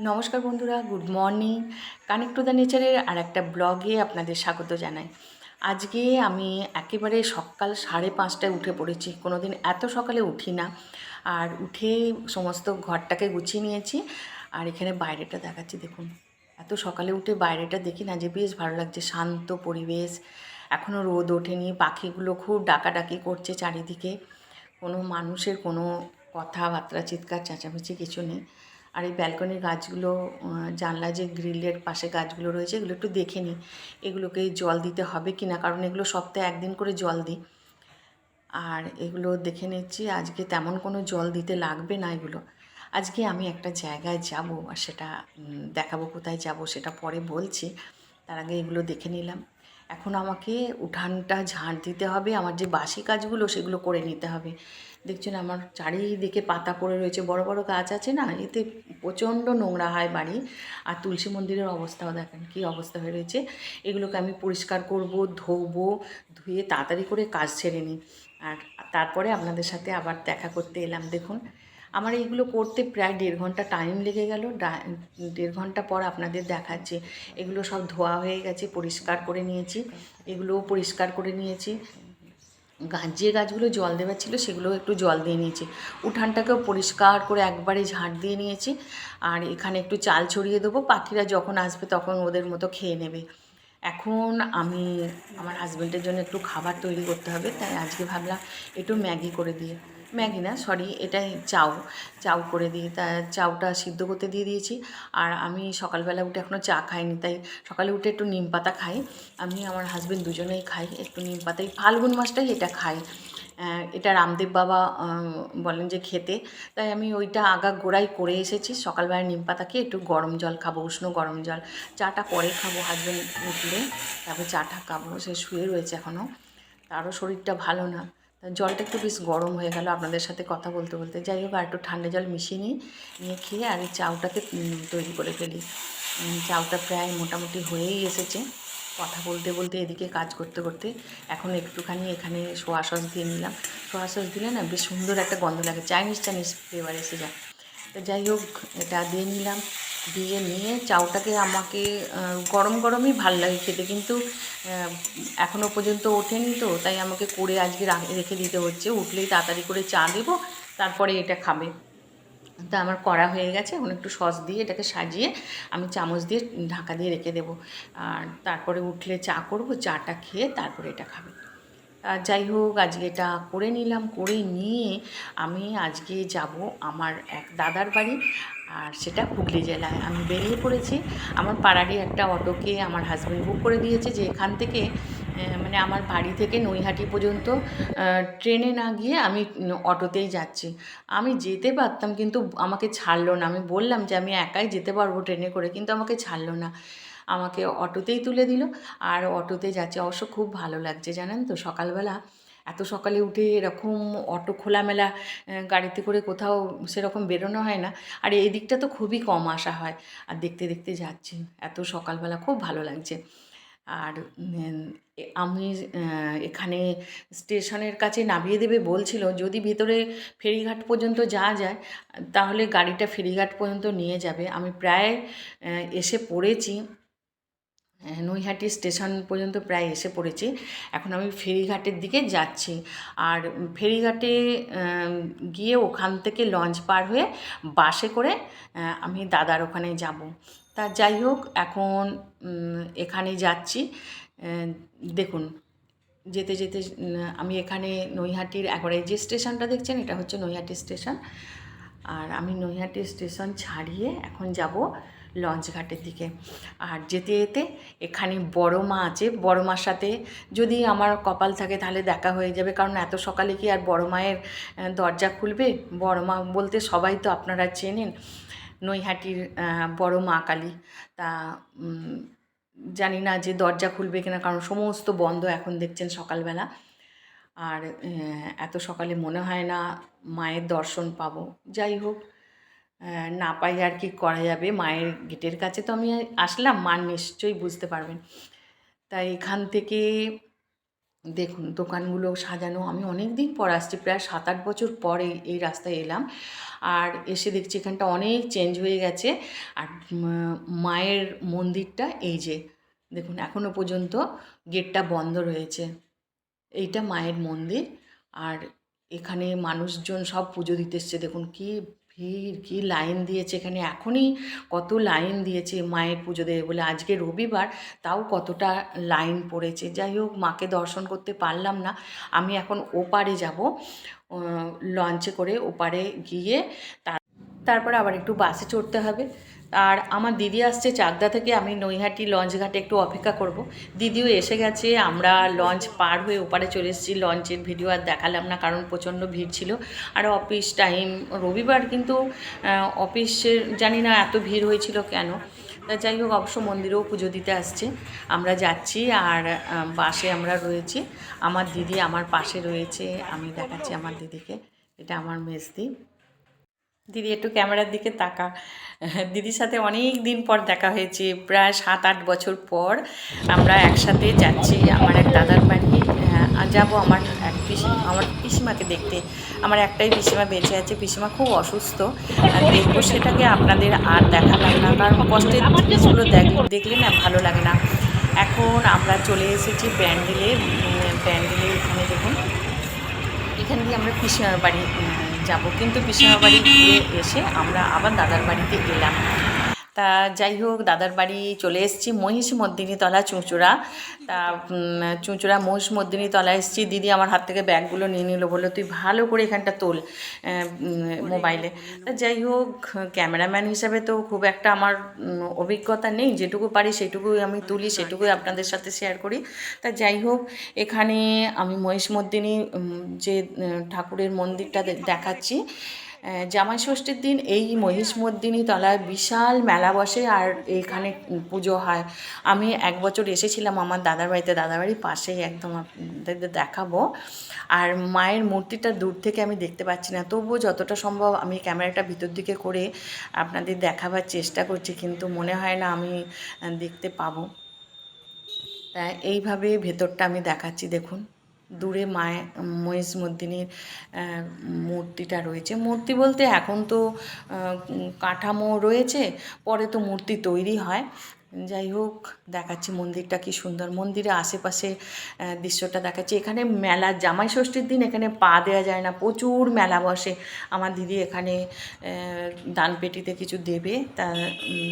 নমস্কার বন্ধুরা, good morning. Connect to the নেচারের আর একটা ব্লগে আপনাদের স্বাগত জানাই। আজকে আমি একেবারে সকাল সাড়ে পাঁচটায় উঠে পড়েছি। কোনো দিন এত সকালে উঠি না। আর উঠে সমস্ত ঘরটাকে গুছিয়ে নিয়েছি। আর এখানে বাইরেটা দেখাচ্ছি, দেখুন। এত সকালে উঠে বাইরেটা দেখি না যে বেশ ভালো লাগছে। শান্ত পরিবেশ এখনও রোদ ওঠেনি। পাখিগুলো খুব ডাকাডাকি করছে চারিদিকে। কোনো মানুষের কোনো কথাবার্তা, চিৎকার, চেঁচামেচি কিছু নেই। আর এই ব্যালকনির গাছগুলো জানলা যে গ্রিলের পাশে গাছগুলো রয়েছে, এগুলো একটু দেখে নিই, এগুলোকে জল দিতে হবে কি না কারণ এগুলো সপ্তাহে একদিন করে জল দিই। আর এগুলো দেখে নিচ্ছি, আজকে তেমন কোনো জল দিতে লাগবে না এগুলো। আজকে আমি একটা জায়গায় যাব, আর সেটা দেখাবো কোথায় যাব, সেটা পরে বলছি। তার আগে এগুলো দেখে নিলাম। এখন আমাকে উঠানটা ঝাড় দিতে হবে, আমার যে বাসি কাজগুলো সেগুলো করে নিতে হবে। দেখছেন আমার চারিদিকে পাতা পড়ে রয়েছে, বড় বড় গাছ আছে না? এতে প্রচণ্ড নোংরা হয় বাড়ি। আর তুলসী মন্দিরের অবস্থাও দেখেন কী অবস্থা হয়ে রয়েছে। এগুলোকে আমি পরিষ্কার করব, ধোবো, ধুয়ে তাড়াতাড়ি করে কাজ ছেড়ে নিই। আর তারপরে আপনাদের সাথে আবার দেখা করতে এলাম, দেখুন। আমার এইগুলো করতে প্রায় দেড় ঘণ্টা টাইম লেগে গেল। দেড় ঘণ্টা পর আপনাদের দেখাচ্ছে। এগুলো সব ধোয়া হয়ে গেছে, পরিষ্কার করে নিয়েছি। এগুলোও পরিষ্কার করে নিয়েছি। গাছ যে গাছগুলো জল দেওয়ার ছিল সেগুলো একটু জল দিয়ে নিয়েছি। উঠানটাকেও পরিষ্কার করে একবারে ঝাঁট দিয়ে নিয়েছি। আর এখানে একটু চাল ছড়িয়ে দেবো। পাখিরা যখন আসবে তখন ওদের মতো খেয়ে নেবে। এখন আমি আমার হাজব্যান্ডের জন্য একটু খাবার তৈরি করতে হবে। তাই আজকে ভাবলাম একটু ম্যাগি করে দিয়ে ম্যাগি না সরি এটাই চাউ। চাউ করে দিয়ে তা, চাউটা সিদ্ধ করতে দিয়ে দিয়েছি। আর আমি সকালবেলা উঠে এখনও চা খাইনি, তাই সকালে উঠে একটু নিম পাতা খাই। আমি আমার হাজব্যান্ড দুজনেই খাই, একটু নিম পাতা। এই ফাল্গুন মাসটাই এটা খাই। এটা রামদেব বাবা বলেন যে খেতে। তাই আমি ওইটা আগা গোড়াই করে এসেছি। সকালবেলা নিম পাতা খেয়ে একটু গরম জল খাব, উষ্ণ গরম জল। চাটা পরে খাব হাজব্যান্ড উঠলে তারপরে চাটা খাব, সে শুয়ে রয়েছে এখনও তারও শরীরটা ভালো না। জলটা একটু বেশ গরম হয়ে গেল আপনাদের সাথে কথা বলতে বলতে। যাই হোক, আর একটু ঠান্ডা জল মিশিয়ে নিই, নিয়ে খেয়ে আর এই চাউটাকে তৈরি করে ফেলি। চাউটা প্রায় মোটামুটি হয়েই এসেছে। কথা বলতে বলতে এদিকে কাজ করতে করতে এখন একটুখানি এখানে সোয়া সস দিয়ে নিলাম। সোয়া সস দিলে না বেশ সুন্দর একটা গন্ধ লাগে চাইনিজ চাইনিজ ফ্লেভার এসে যায়। তো যাই হোক, এটা দিয়ে নিলাম। দিয়ে নিয়ে চাউটাকে আমাকে গরম গরমই ভালো লাগে খেতে। কিন্তু এখনও পর্যন্ত ওঠেনি তো, তাই আমাকে করে আজকে রেখে দিতে হচ্ছে। উঠলেই তাড়াতাড়ি করে চা দেবো, তারপরে এটা খাবে। তা আমার করা হয়ে গেছে, এখন একটু সস দিয়ে এটাকে সাজিয়ে আমি চামচ দিয়ে ঢাকা দিয়ে রেখে দেবো। আর তারপরে উঠলে চা করব, চাটা খেয়ে তারপরে এটা খাবে। আর যাই হোক, আজকে এটা করে নিলাম, করে নিয়ে আমি আজকে যাব আমার এক দাদার বাড়ি। আর সেটা হুগলি জেলায়। আমি বেরিয়ে পড়েছি। আমার পাড়ারই একটা অটোকে আমার হাজব্যান্ড বুক করে দিয়েছে যে এখান থেকে মানে আমার বাড়ি থেকে নৈহাটি পর্যন্ত ট্রেনে না গিয়ে আমি অটোতেই যাচ্ছি। আমি যেতে পারতাম কিন্তু আমাকে ছাড়লো না। আমি বললাম যে আমি একাই যেতে পারব ট্রেনে করে, কিন্তু আমাকে ছাড়লো না। আমাকে অটোতেই তুলে দিল। আর অটোতে যাচ্ছে। অবশ্য খুব ভালো লাগছে, জানেন তো? সকালবেলা এত সকালে উঠে এরকম অটো খোলামেলা গাড়িতে করে কোথাও সেরকম বেরোনো হয় না। আর এই দিকটা তো খুবই কম আসা হয়। আর দেখতে দেখতে যাচ্ছি, এত সকালবেলা খুব ভালো লাগছে। আর আমি এখানে স্টেশনের কাছে নামিয়ে দেবে বলছিল, যদি ভেতরে ফেরিঘাট পর্যন্ত যাওয়া যায়, তাহলে গাড়িটা ফেরিঘাট পর্যন্ত নিয়ে যাবে। আমি প্রায় এসে পড়েছি। নৈহাটি স্টেশন পর্যন্ত প্রায় এসে পড়েছি। এখন আমি ফেরিঘাটের দিকে যাচ্ছি। আর ফেরিঘাটে গিয়ে ওখান থেকে লঞ্চ পার হয়ে বাসে করে আমি দাদার ওখানে যাব। তা যাই হোক, এখন এখানে যাচ্ছি। দেখুন, যেতে যেতে আমি এখানে নৈহাটির একবারে যে স্টেশনটা দেখছেন, এটা হচ্ছে নৈহাটি স্টেশন। আর আমি নৈহাটি স্টেশন ছাড়িয়ে এখন যাব লঞ্চ ঘাটের দিকে। আর যেতে যেতে এখানে বড় মা আছে। বড় মার সাথে যদি আমার কপাল থাকে তাহলে দেখা হয়ে যাবে। কারণ এত সকালে কি আর বড় মায়ের দরজা খুলবে? বড় মা বলতে সবাই তো আপনারা চেনেন, নৈহাটির বড় মা কালী। তা জানি না যে দরজা খুলবে কিনা, কারণ সমস্ত বন্ধ এখন দেখছেন সকালবেলা। আর এত সকালে মনে হয় না মায়ের দর্শন পাবো। যাই হোক না পাই আর কি করা যাবে? মায়ের গেটের কাছে তো আমি আসলাম, মা নিশ্চয়ই বুঝতে পারবেন। তাই এখান থেকে দেখুন, দোকানগুলো সাজানো, আমি অনেক দিন পর আসছি, প্রায় সাত আট বছর পরে এই রাস্তায় এলাম। আর এসে দেখছি এখানটা অনেক চেঞ্জ হয়ে গেছে। আর মায়ের মন্দিরটা এই যে, দেখুন, এখনও পর্যন্ত গেটটা বন্ধ রয়েছে। এইটা মায়ের মন্দির। আর এখানে মানুষজন সব পুজো দিতে এসছে, দেখুন কি ভিড় কি লাইন দিয়েছে এখানে? এখনই কত লাইন দিয়েছে মায়ের পুজো দেবে বলে। আজকে রবিবার তাও কতটা লাইন পড়েছে। যাই হোক, মাকে দর্শন করতে পারলাম না। আমি এখন ওপারে যাব লঞ্চে করে ওপারে গিয়ে তার তারপরে আবার একটু বাসে চড়তে হবে। আর আমার দিদি আসছে চাকদা থেকে, আমি নৈহাটি লঞ্চ ঘাটে একটু অপেক্ষা করব। দিদিও এসে গেছে, আমরা লঞ্চ পার হয়ে ওপারে চলে এসেছি, লঞ্চের ভিডিও আর দেখালাম না, কারণ প্রচণ্ড ভিড় ছিল। আর অফিস টাইম, রবিবার কিন্তু অফিসের, জানি না এত ভিড় হয়েছিল কেন। তা যাই হোক, অবশ্য মন্দিরেও পুজো দিতে আসছে। আমরা যাচ্ছি আর বাসে আমরা রয়েছি। আমার দিদি আমার পাশে রয়েছে, আমি দেখাচ্ছি আমার দিদিকে। এটা আমার মেজদি। দিদি একটু ক্যামেরার দিকে তাকা। দিদির সাথে অনেক দিন পর দেখা হয়েছে প্রায় সাত আট বছর পর আমরা একসাথে যাচ্ছি আমার এক দাদার বাড়ি। যাব আমার এক পিসি আমার পিসিমাকে দেখতে। আমার একটাই পিসিমা বেঁচে আছে পিসিমা খুব অসুস্থ। দেখব সেটাকে আপনাদের আর দেখালাম না কারণ কষ্টের জিনিসগুলো দেখ- দেখলে না ভালো লাগে না। এখন আমরা চলে এসেছি ব্যান্ডেলে উম, ব্যান্ডেলে এখানে দেখুন। এখান দিয়ে আমরা পিসিমার বাড়ি যাব। কিন্তু পিসিমার বাড়ি ঘুরে এসে আমরা আবার দাদার বাড়িতে এলাম। তা যাই হোক দাদার বাড়ি চলে এসেছি মহিষ মর্দিনী তলা চুঁচুড়া। তা চুঁচুড়া মহিষ মর্দিনী তলা এসেছি। দিদি আমার হাত থেকে ব্যাগগুলো নিয়ে নিল বলল তুই ভালো করে এখানটা তোল মোবাইলে। তা যাই হোক ক্যামেরাম্যান হিসাবে তো খুব একটা আমার অভিজ্ঞতা নেই যেটুকু পারি সেটুকুই আমি তুলি সেটুকুই আপনাদের সাথে শেয়ার করি। তা যাই হোক এখানে আমি মহিষমর্দিনী উম, যে ঠাকুরের মন্দিরটা দেখাচ্ছি। জামাই ষষ্ঠীর দিন এই মহিষমর্দিনী তলায় বিশাল মেলা বসে আর এখানে পুজো হয়। আমি এক বছর এসেছিলাম আমার দাদার বাড়িতে দাদার বাড়ির পাশেই একদম আপনাদের দেখাবো। আর মায়ের মূর্তিটা দূর থেকে আমি দেখতে পাচ্ছি না। তবুও যতটা সম্ভব আমি ক্যামেরাটা ভিতর দিকে করে আপনাদের দেখাবার চেষ্টা করছি, কিন্তু মনে হয় না আমি দেখতে পাবো। তা এইভাবে ভেতরটা আমি দেখাচ্ছি, দেখুন। দূরে মায় মহিষ মূর্তিটা রয়েছে। মূর্তি বলতে এখন তো কাঠামো রয়েছে, পরে তো মূর্তি তৈরি হয়। যাই হোক দেখাচ্ছি মন্দিরটা কি সুন্দর। মন্দিরের আশেপাশে দৃশ্যটা দেখাচ্ছি। এখানে মেলা জামাই ষষ্ঠীর দিন এখানে পা দেওয়া যায় না প্রচুর মেলা বসে। আমার দিদি এখানে আহ, দানপেটিতে কিছু দেবে তা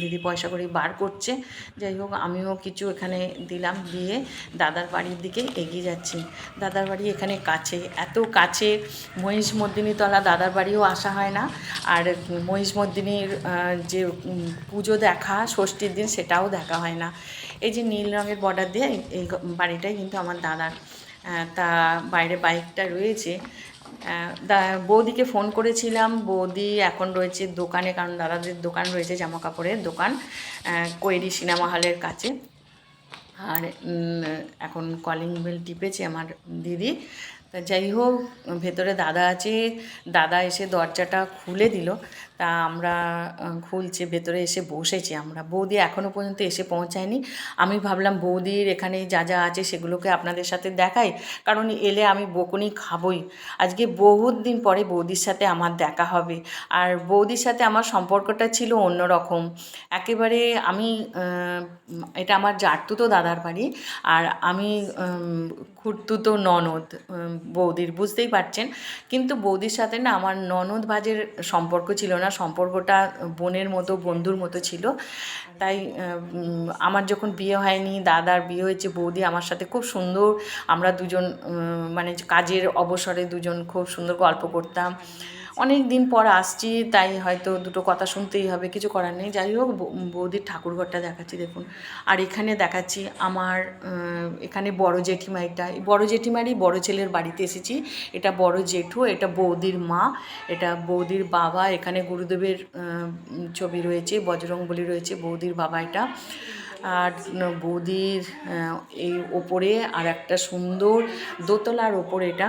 দিদি পয়সা করে বার করছে। যাই হোক আমিও কিছু এখানে দিলাম দিয়ে দাদার বাড়ির দিকে এগিয়ে যাচ্ছি। দাদার বাড়ি এখানে কাছে এত কাছে মহিষ মর্দিনীতলা দাদার বাড়িও আসা হয় না। আর মহিষ মর্দিনীর যে পুজো দেখা ষষ্ঠীর দিন সেটাও দেখা হয় না। এই যে নীল রঙের বর্ডার দিয়ে এই- বাড়িটাই কিন্তু আমার দাদার। তা বাইরে বাইকটা রয়েছে। বৌদিকে ফোন করেছিলাম। বৌদি এখন রয়েছে দোকানে, কারণ দাদাদের দোকান রয়েছে জামা কাপড়ের দোকান কোয়েরি সিনেমা হলের কাছে। আর এখন কলিং বেল টিপেছে আমার দিদি। তা যাই হোক, ভেতরে দাদা আছে। দাদা এসে দরজাটা খুলে দিল। তা আমরা খুলছে, ভেতরে এসে বসেছি আমরা। বৌদি এখনও পর্যন্ত এসে পৌঁছায়নি। আমি ভাবলাম বৌদির এখানে যা যা আছে সেগুলোকে আপনাদের সাথে দেখাই, কারণ এলে আমি বকুনি খাবই। আজকে বহুত দিন পরে বৌদির সাথে আমার দেখা হবে। আর বৌদির সাথে আমার সম্পর্কটা ছিল অন্যরকম। একেবারে আমি এটা আমার জাটতুতো দাদার বাড়ি। আর আমি খুঁড়তুতো ননদ বৌদির, বুঝতেই পারছেন। কিন্তু বৌদির সাথে না আমার ননদ ভাজের সম্পর্ক ছিল না, সম্পর্কটা বোনের মতো, বন্ধুর মতো ছিল। তাই আমার যখন বিয়ে হয়নি, দাদার বিয়ে হয়েছে, বৌদি আমার সাথে খুব সুন্দর, আমরা দুজন মানে কাজের অবসরে দুজন খুব সুন্দর গল্প করতাম। অনেক দিন পর আসছি, তাই হয়তো দুটো কথা শুনতেই হবে, কিছু করার নেই। যাই হোক বৌদির ঠাকুরঘরটা দেখাচ্ছি, দেখুন। আর এখানে দেখাচ্ছি আমার এখানে বড় জেঠিমাইটা বড় জেঠিমারই বড় ছেলের বাড়িতে এসেছি। এটা বড় জেঠু, এটা বৌদির মা, এটা বৌদির বাবা। এখানে গুরুদেবের ছবি রয়েছে, বজরংবলী রয়েছে, বৌদির বাবা এটা। আর বৌদির এই ওপরে আর একটা সুন্দর দোতলার ওপর এটা।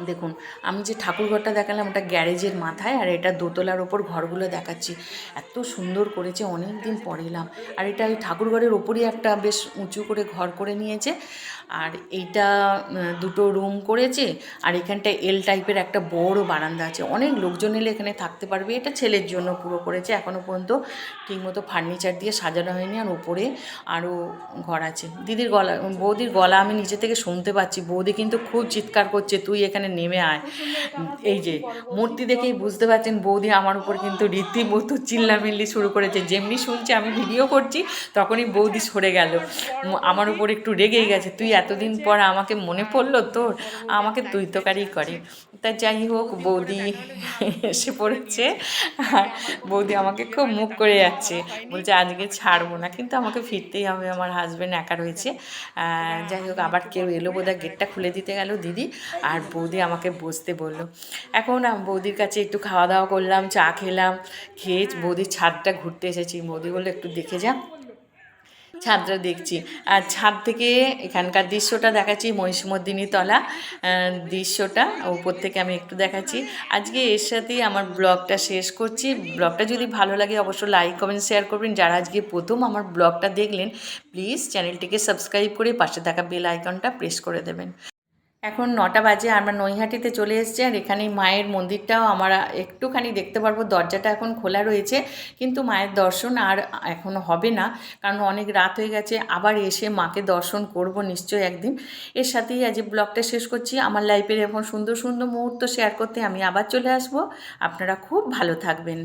দেখুন, আমি যে ঠাকুরঘরটা দেখালাম ওটা গ্যারেজের মাথায় আর এটা দোতলার ওপর ঘরগুলো দেখাচ্ছি। এত সুন্দর করেছে অনেক দিন পর এলাম। আর এটা ওই ঠাকুরঘরের ওপরই একটা বেশ উঁচু করে ঘর করে নিয়েছে। আর এইটা দুটো রুম করেছে, আর এখানটা এল টাইপের একটা বড় বারান্দা আছে। অনেক লোকজন এলে এখানে থাকতে পারবে। এটা ছেলের জন্য পুরো করেছে এখনও পর্যন্ত ঠিকমতো ফার্নিচার দিয়ে সাজানো হয়নি। আর উপরে আরও ঘর আছে। দিদির গলা, বৌদির গলা আমি নিচে থেকে শুনতে পাচ্ছি। বৌদি কিন্তু খুব চিৎকার করছে, তুই এখানে নেমে আয়। এই যে, মূর্তি দেখেই বুঝতে পারছেন, বৌদি আমার উপর কিন্তু রীতিমতো চিল্লামিল্লি শুরু করেছে। যেমনি শুনছে, আমি ভিডিও করছি, তখনই বৌদি সরে গেল। আমার উপর একটু রেগেই গেছে। তুই এতদিন পর আমাকে মনে পড়ল তোর। আমাকে তুই তোকারি করে তা যাই হোক বৌদি এসে পড়েছে। আর বৌদি আমাকে খুব মুখ করে যাচ্ছে। বলছে আজকে ছাড়বো না কিন্তু আমাকে ফিরতেই হবে আমার হাজব্যান্ড একা রয়েছে। যাই হোক আবার কেউ এলো বোধহয় গেটটা খুলে দিতে গেল দিদি আর বৌদি আমাকে বসতে বলল। এখন বৌদির কাছে একটু খাওয়া দাওয়া করলাম চা খেলাম খেয়ে বৌদির ছাদটা ঘুরতে এসেছি। বৌদি বলল একটু দেখে যা। ছাদটা দেখছি। আর ছাদ থেকে এখানকার দৃশ্যটা দেখাচ্ছি মহিষমর্দিনী তলা। দৃশ্যটা উপর থেকে আমি একটু দেখাচ্ছি। আজকে এর সাথেই আমার ব্লগটা শেষ করছি। ব্লগটা যদি ভালো লাগে অবশ্যই লাইক কমেন্ট শেয়ার করবেন। যারা আজকে প্রথম আমার ব্লগটা দেখলেন প্লিজ চ্যানেলটিকে সাবস্ক্রাইব করে পাশে থাকা বেল আইকনটা প্রেস করে দেবেন। এখন নটা বাজে, আমরা নৈহাটিতে চলে এসেছি আর এখানে মায়ের মন্দিরটাও আমরা একটুখানি দেখতে পারব। দরজাটা এখন খোলা রয়েছে, কিন্তু মায়ের দর্শন আর এখন হবে না, কারণ অনেক রাত হয়ে গেছে। আবার এসে মাকে দর্শন করব নিশ্চয়ই একদিন। এর সাথেই আজ ব্লগটা শেষ করছি। আমার লাইফের এখন সুন্দর সুন্দর মুহূর্ত শেয়ার করতে আমি আবার চলে আসব। আপনারা খুব ভালো থাকবেন।